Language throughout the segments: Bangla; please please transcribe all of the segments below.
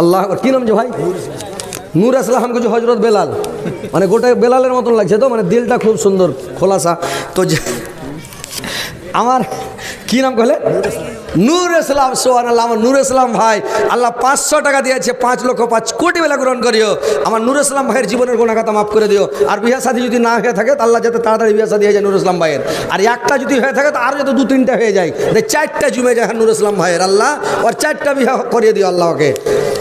আল্লাহ কী নাম যে ভাই? নূর আসলাম কিছু হজরত বেলাল। মানে গোটা বেলালের মতন লাগছে তো মানে দিলটা খুব সুন্দর, খোলাসা। তো আমার কি নাম কহলে নূর ইসলাম সোহান আল্লাহ আমার নূর ইসলাম ভাই আল্লাহ পাঁচশো টাকা দিয়েছে পাঁচ লক্ষ পাঁচ কোটি বেলা গ্রহণ করিও। আমার নূর ইসলাম ভাইয়ের জীবনের গুণাগাতা মাফ করে দিও। আর বিয়া শাদী যদি না হয়ে থাকে আল্লাহ যাতে তাড়াতাড়ি বিয়া শাদী হয়ে যায় নূর ইসলাম ভাইয়ের। আর একটা যদি হয়ে থাকে তো আরও যাতে দু তিনটা হয়ে যায়। চারটা জুমে যায় নূর ইসলাম ভাইয়ের আল্লাহ। ওর চারটা বিয়া করিয়ে দিও আল্লাহকে।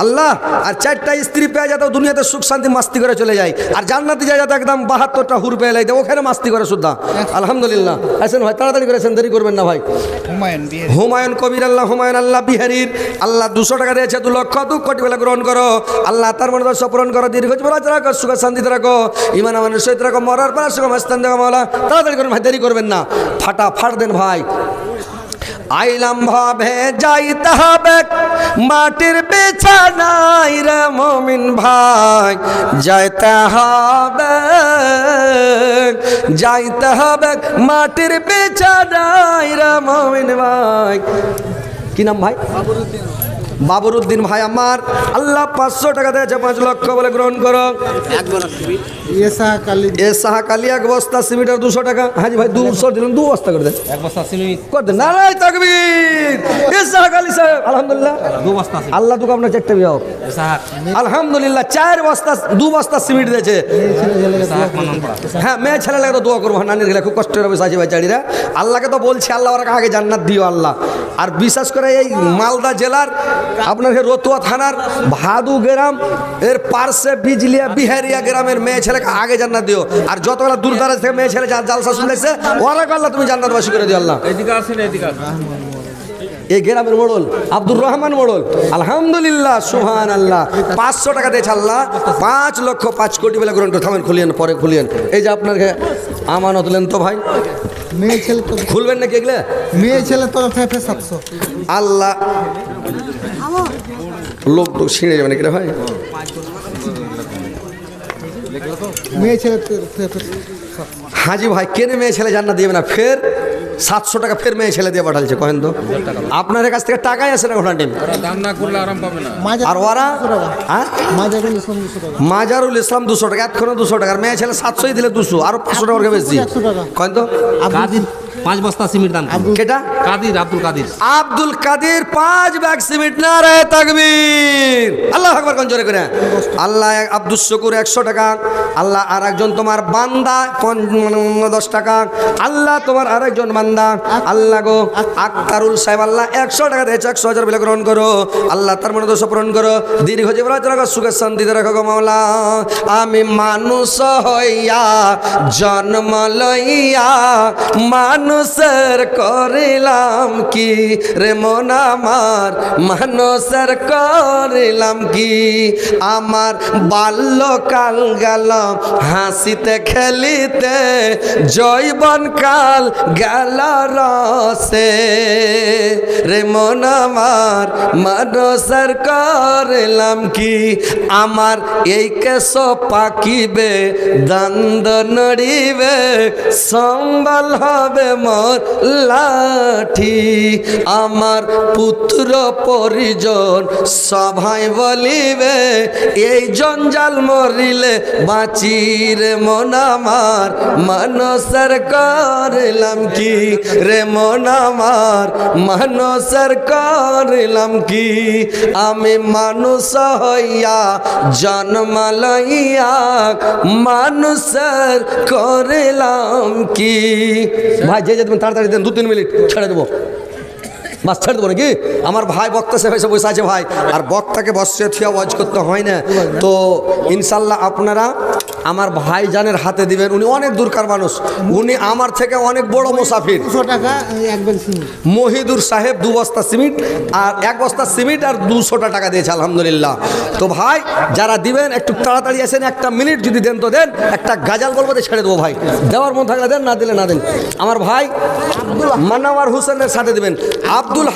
আল্লাহ আর চারটা স্ত্রী পেয়ে যাতে দুনিয়াতে সুখ শান্তি মাস্তি করে চলে যায়। আর জান্নাতি যায় যাতে একদম বাহাত্তরটা হুর পেয়ে লাগে ওখানে মাস্তি করে শুদ্ধা। আলহামদুলিল্লাহ। আসেন ভাই তাড়াতাড়ি করে করেছেন দেরি করবেন না ভাই। হুমায়ুন হুমায়ুন কবির আল্লাহ হুমায়ুন আল্লাহ বিহারির। আল্লাহ দুশো টাকা দিয়েছে, দু লক্ষ, দু কোটি বেলা গ্রহণ করো। আল্লাহ তার মনে দশ পূরণ করো, দীর্ঘ জীবন রাখো সুখ শান্তিতে রাখো। ইমান আমার সহিত রাখো, মরার পর সুখ স্থান দেখো মাওলা। তাড়াতাড়ি করুন ভাই, দেরি করবেন না। ফাটা ফাট দেন ভাই। আইলাম ভাবে যাইতে হবে। মাটির বিছানায় রে মমিন ভাই, যাইতে হবে যাইতে হবে মাটির বিছানায় রে মমিন ভাই। কি নাম ভাই? বাবরুদ্দিন ভাই আমার আল্লাহ পাঁচশো টাকা দিয়েছে পাঁচ লক্ষ বলে গ্রহণ করো। এ সাহা কালি এক বস্তা সিমেন্টের দুশো টাকা। হাজি ভাই দুশো দিলেন দু বস্তা করে দেন। এক বস্তা সিমেন্ট। করে দেন নারাই তাকবীর। এ সাহা কালি সাহেব আলহামদুলিল্লাহ। দু বস্তা আল্লাহ তোকে আপনার চারটে বিয়ে হোক। আলহামদুলিল্লাহ চার বস্তা দু বস্তা সিমেন্ট দিয়েছে। হ্যাঁ মেয়ে ছেলে লাগে তো দোয়া করব নানির গেলে খুব কষ্ট হবে সাজি ভাই চাড়িরা আল্লাহকে তো বলছি আল্লাহ ওরা আগে জান্নাত দিও আল্লাহ। আর বিশেষ করে এই মালদা জেলার আপনার রতুয়া থানার ভাদু গ্রাম এর পার্শ্বে বিজলিয়া বিহারিয়া গ্রামের মেয়ে ছেলেকে আগে জান্নাত দিও। আর যতগুলো দূর দারাজ থেকে মেয়ে ছেলে যা- জালসা শুনলেছে ওরা আল্লাহ তুমি জান্নাতবাসী করে দিও আল্লাহ। এদিকে আসেন এদিকে এই গ্রামের মোড়ল আব্দুর রহমান মোড়ল। আলহামদুলিল্লাহ সুহান আল্লাহ পাঁচশো টাকা দিয়েছে আল্লাহ। পাঁচ লক্ষ পাঁচ কোটি বেলা গ্রহণ করে থামেন খুলিয়েন পরে খুলিয়েন। এই যে আপনাকে আমানত লেন তো ভাই। মেয়ে ছেলে খুলবেন নাকি এগুলো? মেয়ে ছেলে তো সাতশো। আল্লাহ লোক তো ছিঁড়ে যাবে নাকি রে ভাই? মেয়ে ছেলে হাজি ভাই কেনে মেয়ে ছেলে জান্নাত দিবে না? ফের সাতশো টাকা ফের মেয়ে ছেলে দিয়ে পাঠালছে কহেন তো। আপনাদের কাছ থেকে টাকাই আসে না ঘটনা টিম না না। আর ওরা? হ্যাঁ? মাজারুল ইসলাম দুশো টাকা। মাজারুল দুশো টাকা মেয়ে ছেলে সাতশোই দিলে দুশো আরও পাঁচশো টাকা করে বেশি। কয়েন তো। পাঁচ বস্তা সিমেন্ট দান। কেটা? কাদির আব্দুল কাদির। আব্দুল কাদির পাঁচ ব্যাগ সিমেন্ট না রে তাকবীর। আল্লাহ আকবার কোন জোরে করে? আল্লাহ এক- আব্দুল শকুর একশো টাকা। আল্লাহ আর একজন তোমার বান্দা মানে দশ টাকা। আল্লাহ তোমার আরেকজন বান্দা। আল্লাহ গো আক্তারুল সাহেব আল্লাহ একশো টাকা দিয়েছে একশো হাজার বিলে গ্রহণ করো। আল্লাহ তার মনে দোষ পূরণ করো। দীর্ঘ জীবন রাখো সুখের শান্তিতে রাখো গো মাওলা। আমি মানুষ হইয়া জন্ম লইয়া মানুষের করিলাম কি? রে মন আমার মানুষের করিলাম কি? আমার বাল্যকাল গেল, হাসিতে খেলিতে জৈবন কাল গেল রসে। রে মন আমার মানুষের করলাম কি? আমার এই কেশ পাকিবে দন্দ নড়িবে, সম্বল হবে মোর লাঠি, আমার পুত্র পরিজন সভাই বলিবে, এই জঞ্জাল মরিলে বাঁচির মন আমার মানুষের করলাম কি রে মন আমার মানুষের করলাম কি? আমি মানুষ হইয়া জন্ম লইয়া মানুষের করলাম কি? ভাই যে যে তুমি তাড়াতাড়ি দেন দু তিন মিনিট ছেড়ে দেবো। বাস ছেড়ে দেবো নাকি? আমার ভাই বক্তা সে হয়েছে বসে আছে ভাই। আর বক্তাকে বসে থিয়া ওয়াজ করতে হয় না। তো ইনশাল্লাহ আপনারা আমার ভাইজানের হাতে দিবেন। উনি অনেক দূরকার মানুষ। উনি আমার থেকে অনেক বড় মুসাফির। মহিদুর সাহেব দু বস্তা সিমেন্ট আর এক বস্তা সিমেন্ট আর দুশোটা টাকা দিয়েছে আলহামদুলিল্লাহ। তো ভাই যারা দিবেন একটু তাড়াতাড়ি আসেন একটা মিনিট যদি দেন তো দেন একটা গাজাল গল্প ছেড়ে দেবো ভাই। দেওয়ার মন থাকলে দেন না দিলে না দেন। আমার ভাই মান্নাওয়ার হোসেনের সাথে দেবেন। দিবেন আব্দুল